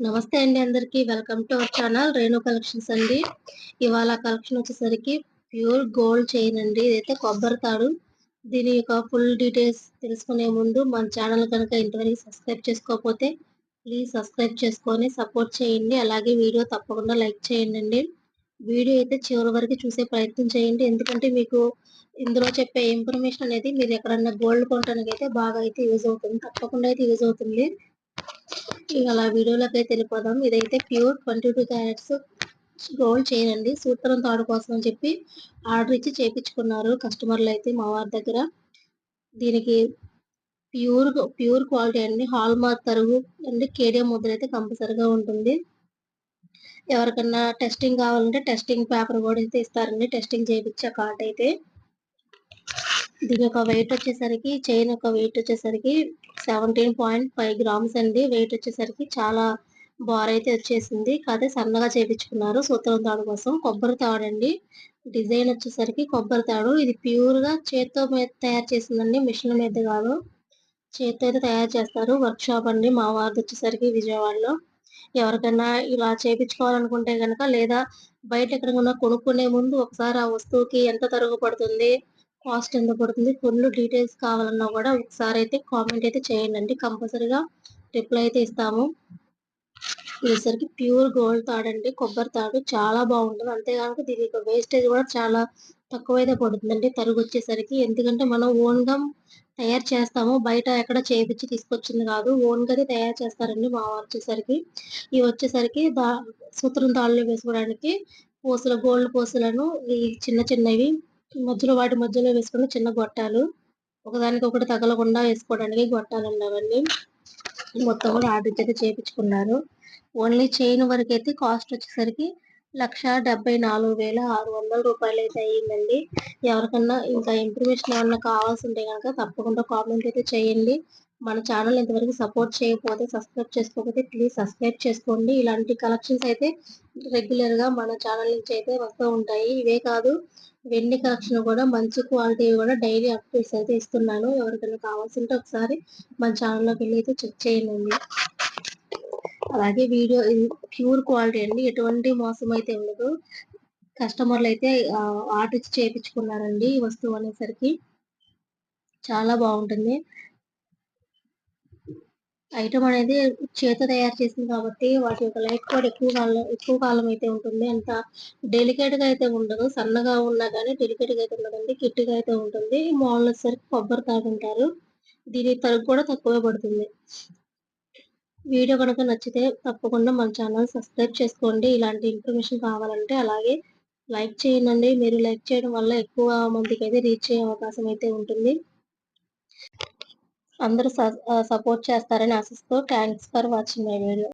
నమస్తే అండి అందరికి. Welcome to our channel Renu collections అండి. ఇవాళ కలెక్షన్ వచ్చేసరికి ప్యూర్ గోల్డ్ చైన్ అండి. ఇదైతే కొబ్బరి తాడు. దీని యొక్క ఫుల్ డీటెయిల్స్ తెలుసుకునే ముందు మన ఛానల్ కనుక ఇంతవరకు సబ్స్క్రైబ్ చేసుకోకపోతే ప్లీజ్ సబ్స్క్రైబ్ చేసుకొని సపోర్ట్ చేయండి. అలాగే వీడియో తప్పకుండా లైక్ చేయండి వీడియో అయితే చివరి వరకు చూసే ప్రయత్నం చేయండి. ఎందుకంటే మీకు ఇందులో చెప్పే ఇన్ఫర్మేషన్ అనేది మీరు ఎక్కడన్నా గోల్డ్ కొనడానికి అయితే బాగా అయితే యూజ్ అవుతుంది. తప్పకుండా అయితే యూజ్ అవుతుంది. అలా వీడియోలోకి అయితే వెళ్ళిపోదాం. ఇదైతే pure twenty two carats gold చేయండి. సూత్రం తాడు కోసం అని చెప్పి ఆర్డర్ ఇచ్చి చేయించుకున్నారు కస్టమర్లు అయితే మా వారి దగ్గర. దీనికి ప్యూర్ ప్యూర్ క్వాలిటీ అండి. హాల్ మార్క్ తరుగు అండ్ కేడియం ముద్ర అయితే కంపల్సరిగా ఉంటుంది. ఎవరికన్నా టెస్టింగ్ కావాలంటే టెస్టింగ్ పేపర్ కూడా అయితే ఇస్తారండి. టెస్టింగ్ చేయించే కార్డ్ అయితే. దీని యొక్క వెయిట్ వచ్చేసరికి చైన్ యొక్క వెయిట్ వచ్చేసరికి సెవెంటీన్ పాయింట్ ఫైవ్ గ్రామ్స్ అండి. వెయిట్ వచ్చేసరికి చాలా బార్ అయితే వచ్చేసింది. కాదే సన్నగా చేపించుకున్నారు సూత్రం తాడు కోసం. కొబ్బరి తాడు అండి. డిజైన్ వచ్చేసరికి కొబ్బరి తాడు. ఇది ప్యూర్గా చేత్తో మీద తయారు చేసిందండి. మిషన్ మీద కాదు. చేత్తో అయితే తయారు చేస్తారు. వర్క్ షాప్ అండి. మా వారిది వచ్చేసరికి విజయవాడలో. ఎవరికైనా ఇలా చేపించుకోవాలనుకుంటే కనుక లేదా బయట ఎక్కడికైనా కొనుక్కునే ముందు ఒకసారి ఆ వస్తువుకి ఎంత తరుగు పడుతుంది కాస్ట్ ఎంత పడుతుంది? ఫుల్ డీటెయిల్స్ కావాలన్నా కూడా ఒకసారి అయితే కామెంట్ అయితే చేయండి. కంపల్సరీగా రిప్లై అయితే ఇస్తాము. ఇదేసరికి ప్యూర్ గోల్డ్ తాడండి కొబ్బరి తాడు. చాలా బాగుంటుంది. అంతేకాక దీని యొక్క వేస్టేజ్ కూడా చాలా తక్కువైతే పడుతుందండి. తరుగు వచ్చేసరికి ఎందుకంటే మనం ఓన్గా తయారు చేస్తాము. బయట ఎక్కడ చేపించి తీసుకొచ్చింది కాదు. ఓన్గా తయారు చేస్తారండి మా వచ్చేసరికి. ఇవి వచ్చేసరికి దా సూత్రం తాళ్ళు వేసుకోవడానికి పూసలు గోల్డ్ పూసలను ఈ చిన్న చిన్నవి మధ్యలో వాటి మధ్యలో వేసుకున్న చిన్న గొట్టాలు ఒకదానికి ఒకటి తగలకుండా వేసుకోవడానికి గొట్టాలు ఉన్నవన్నీ మొత్తం కూడా ఆర్డర్ అయితే చేయించుకున్నారు ఓన్లీ చైన్ వరకు అయితే కాస్ట్ వచ్చేసరికి లక్ష డెబ్బై నాలుగు వేల ఆరు వందల రూపాయలు అయితే అయ్యిందండి. ఎవరికన్నా ఇంకా ఇన్ఫర్మేషన్ ఏమన్నా కావాల్సి ఉంటే కనుక తప్పకుండా కామెంట్ అయితే చేయండి. మన ఛానల్ ఇంతవరకు సపోర్ట్ చేయకపోతే సబ్స్క్రైబ్ చేసుకోకపోతే ప్లీజ్ సబ్స్క్రైబ్ చేసుకోండి. ఇలాంటి కలెక్షన్స్ అయితే రెగ్యులర్గా మన ఛానల్ నుంచి అయితే వస్తూ ఉంటాయి. ఇవే కాదు వెండి కలెక్షన్ కూడా మంచి క్వాలిటీ కూడా డైలీ అప్డేట్స్ అయితే ఇస్తున్నాను. ఎవరికైనా కావాల్సింటే ఒకసారి మన ఛానల్లోకి వెళ్ళి అయితే చెక్ చేయండి. అలాగే వీడియో ప్యూర్ క్వాలిటీ అండి. ఎటువంటి మోసం అయితే ఉండదు. కస్టమర్లు అయితే ఆర్డర్ ఇచ్చి చేయించుకున్నారండి ఈ వస్తువు అనేసరికి. చాలా బాగుంటుంది. ఐటమ్ అనేది చేత తయారు చేసింది కాబట్టి వాటి యొక్క లైఫ్ కూడా ఎక్కువ కాలం ఎక్కువ కాలం అయితే ఉంటుంది. అంత డెలికేట్గా అయితే ఉండదు. సన్నగా ఉన్నా కానీ డెలికేట్గా అయితే ఉండదండి. కిట్టిగా అయితే ఉంటుంది. మామూలు వచ్చేసరికి కొబ్బరి తాగుంటారు దీని తరుగు కూడా తక్కువే పడుతుంది. వీడియో కనుక నచ్చితే తప్పకుండా మన ఛానల్ సబ్స్క్రైబ్ చేసుకోండి. ఇలాంటి ఇన్ఫర్మేషన్ కావాలంటే అలాగే లైక్ చేయండి. మీరు లైక్ చేయడం వల్ల ఎక్కువ మందికి అయితే రీచ్ అయ్యే అవకాశం అయితే ఉంటుంది. అందరూ సపోర్ట్ చేస్తారని ఆశిస్తూ. Thanks for watching my video